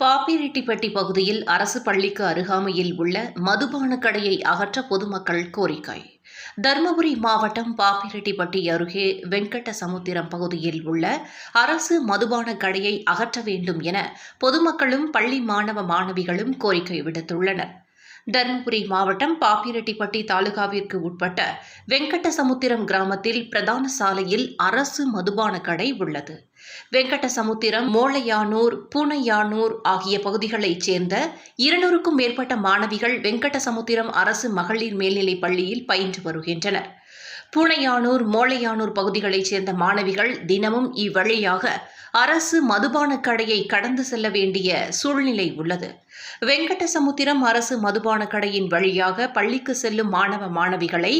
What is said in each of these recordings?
பாப்பிரெட்டிப்பட்டி பகுதியில் அரசு பள்ளிக்கு அருகாமையில் உள்ள மதுபான கடையை அகற்ற பொதுமக்கள் கோரிக்கை. தருமபுரி மாவட்டம் பாப்பிரெட்டிப்பட்டி அருகே வெங்கடசமுத்திரம் பகுதியில் உள்ள அரசு மதுபான கடையை அகற்ற வேண்டும் என பொதுமக்களும் பள்ளி மாணவ மாணவிகளும் கோரிக்கை விடுத்துள்ளனர். தருமபுரி மாவட்டம் பாப்பிரெட்டிப்பட்டி தாலுகாவிற்கு உட்பட்ட வெங்கடசமுத்திரம் கிராமத்தில் பிரதான சாலையில் அரசு மதுபான கடை உள்ளது. வெங்கடசமுத்திரம் மோளையானூர் பூனையானூர் ஆகிய பகுதிகளைச் சேர்ந்த இருநூறுக்கும் மேற்பட்ட மாணவிகள் வெங்கடசமுத்திரம் அரசு மகளிர் மேல்நிலைப் பள்ளியில் பயின்று வருகின்றனர். பூனையானூர் மோளையானூர் பகுதிகளைச் சேர்ந்த மாணவிகள் தினமும் இவ்வழியாக அரசு மதுபான கடையை கடந்து செல்ல வேண்டிய சூழ்நிலை உள்ளது. வெங்கடசமுத்திரம் அரசு மதுபான கடையின் வழியாக பள்ளிக்கு செல்லும் மாணவ மாணவிகளை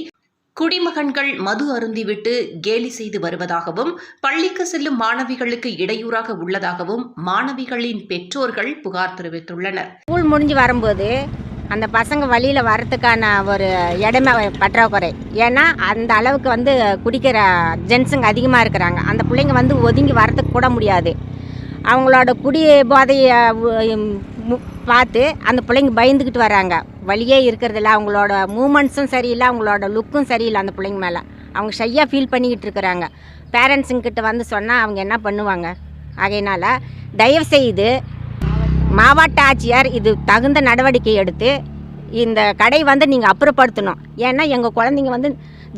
குடிமகன்கள் மது அருந்திவிட்டு கேலி செய்து வருவதாகவும் பள்ளிக்கு செல்லும் மாணவிகளுக்கு இடையூறாக உள்ளதாகவும் மாணவிகளின் பெற்றோர்கள் புகார் தெரிவித்துள்ளனர். ஸ்கூல் முடிஞ்சு வரும்போது அந்த பசங்க வழியில் வர்றதுக்கான ஒரு இடமே பற்றாக்குறை. ஏன்னா அந்த அளவுக்கு வந்து குடிக்கிற ஜென்ஸுங்க அதிகமாக இருக்கிறாங்க. அந்த பிள்ளைங்க வந்து ஒதுங்கி வரத்துக்கு கூட முடியாது. அவங்களோட குடி போதையை பார்த்து அந்த பிள்ளைங்க பயந்துக்கிட்டு வராங்க வழியே இருக்கிறதில்ல அவங்களோட மூமெண்ட்ஸும் சரியில்லை. அவங்களோட லுக்கும் சரியில்லை அந்த பிள்ளைங்க மேலே. அவங்க ஷையாக ஃபீல் பண்ணிக்கிட்டு இருக்கிறாங்க. பேரண்ட்ஸுங்கிட்ட வந்து சொன்னால் அவங்க என்ன பண்ணுவாங்க? ஆகையினால தயவு செய்து மாவட்ட ஆட்சியார் இது தகுந்த நடவடிக்கை எடுத்து இந்த கடை வந்து நீங்கள் அப்புறப்படுத்தணும். ஏன்னா எங்கள் குழந்தைங்க வந்து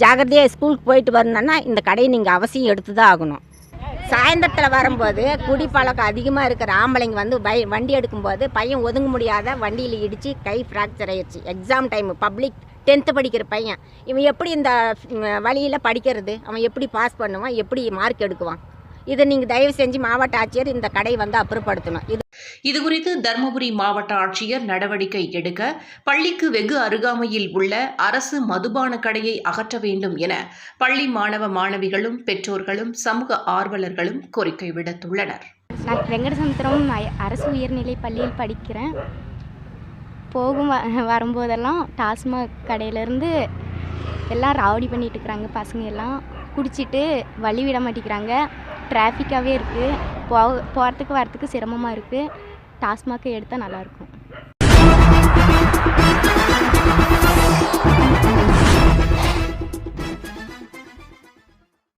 ஜாகிரதையாக ஸ்கூலுக்கு போயிட்டு வரணும்னா இந்த கடையை நீங்கள் அவசியம் எடுத்து தான் ஆகணும். சாயந்தரத்தில் வரும்போது குடிப்பழக்கம் அதிகமாக இருக்கிற ஆம்பளைங்க வந்து பை வண்டி எடுக்கும்போது பையன் ஒதுங்க முடியாத வண்டியில் இடித்து கை ஃப்ராக்சர் ஆயிடுச்சு. எக்ஸாம் டைம் பப்ளிக் டென்த்து படிக்கிற பையன். இவன் எப்படி இந்த வழியில் படிக்கிறது? அவன் எப்படி பாஸ் பண்ணுவான்? எப்படி மார்க் எடுக்குவான்? இதை நீங்கள் தயவு செஞ்சு மாவட்ட ஆட்சியர் இந்த கடை வந்து அப்புறப்படுத்தணும். இது இதுகுறித்து தருமபுரி மாவட்ட ஆட்சியர் நடவடிக்கை எடுக்க பள்ளிக்கு வெகு அருகாமையில் உள்ள அரசு மதுபான கடையை அகற்ற வேண்டும் என பள்ளி மாணவ மாணவிகளும் பெற்றோர்களும் சமூக ஆர்வலர்களும் கோரிக்கை விடுத்துள்ளனர். நான் வெங்கடசமுத்திரம் அரசு உயர்நிலை பள்ளியில் படிக்கிறேன். போகும் வரும்போதெல்லாம் டாஸ்மாக் கடையிலேருந்து எல்லாம் ராவடி பண்ணிட்டு இருக்கிறாங்க பசங்க எல்லாம். குடிச்சிட்டு வழி விட மாட்டேங்கிறாங்க. டிராஃபிக்காகவே இருக்குது போ போகிறதுக்கு வரத்துக்கு சிரமமாக இருக்குது டாஸ்மாக்கை எடுத்தால் நல்லாயிருக்கும்